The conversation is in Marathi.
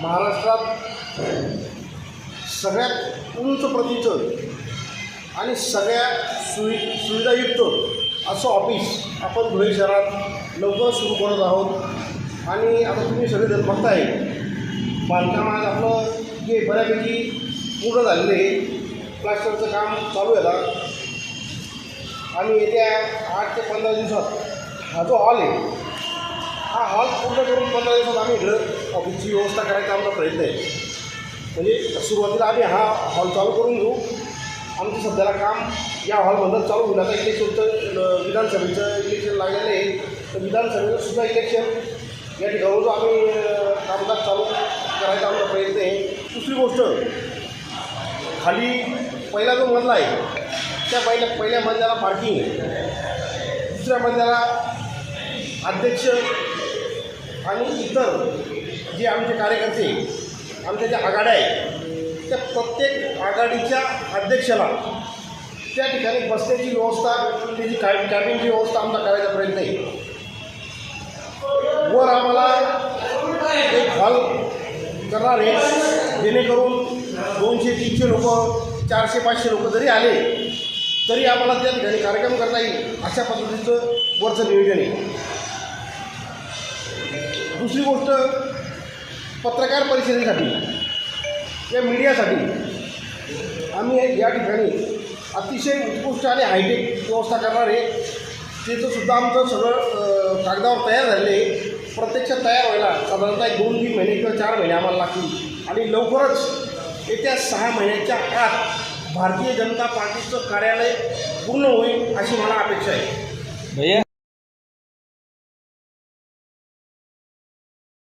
महाराष्ट्रात सगळ्यात उंच प्रतीचं आणि सगळ्या सुवि सुविधायुक्त असं ऑफिस आपण धुळे शहरात लवकर सुरू करत आहोत. आणि आता तुम्ही सगळेजण बघताय बांधकामात आपलं जे बऱ्यापैकी पूर्ण झालेलं आहे प्लास्टरचं काम चालू आहे आता. आणि येत्या आठ ते पंधरा दिवसात हा जो हॉल आहे हा हॉल पूर्ण करून पंधरा दिवसात आम्ही इकडं ऑफिसची व्यवस्था करायचा आमचा प्रयत्न आहे. म्हणजे सुरुवातीला आम्ही हा हॉल चालू करून घेऊ. आमचं सध्याला काम या हॉलमधून चालू होईल. आता इलेक्शनचं अं, विधानसभेचं इलेक्शन लागलेलं आहे. तर विधानसभेचं सुद्धा इलेक्शन या ठिकाणी आम्ही कामकाज चालू करायचा आमचा प्रयत्न आहे. दुसरी गोष्ट खाली पहिला जो मजला आहे त्या पहिल्या पहिल्या मजल्याला पार्किंग आहे. दुसऱ्या मजल्याला अध्यक्ष आणि इतर जे आमचे कार्यकर्ते आमच्या ज्या आघाड्या आहेत त्या प्रत्येक आघाडीच्या अध्यक्षाला त्या ठिकाणी बसण्याची व्यवस्था त्याची कॅ कॅबिनची व्यवस्था आमचा करायचा प्रयत्न आहे. वर आम्हाला एक हॉल करणार आहे जेणेकरून दोनशे तीनशे लोक चारशे पाचशे लोक जरी आले तरी आम्हाला त्या ठिकाणी कार्यक्रम करता येईल अशा पद्धतीचं वरचं नियोजन आहे. दुसरी गोष्ट पत्रकार परिषदेसाठी या मीडियासाठी आम्ही या ठिकाणी अतिशय उत्कृष्ट आणि हायटेक व्यवस्था करणार आहे. सुद्धा आमचं सगळं कागदावर तयार झालेलं आहे. प्रत्यक्षात तयार व्हायला साधारणतः एक दोन तीन महिने किंवा चार महिने आम्हाला लागतील. आणि लवकरच येत्या सहा महिन्याच्या आत भारतीय जनता पार्टीचं कार्यालय पूर्ण होईल अशी मला अपेक्षा आहे. भैया?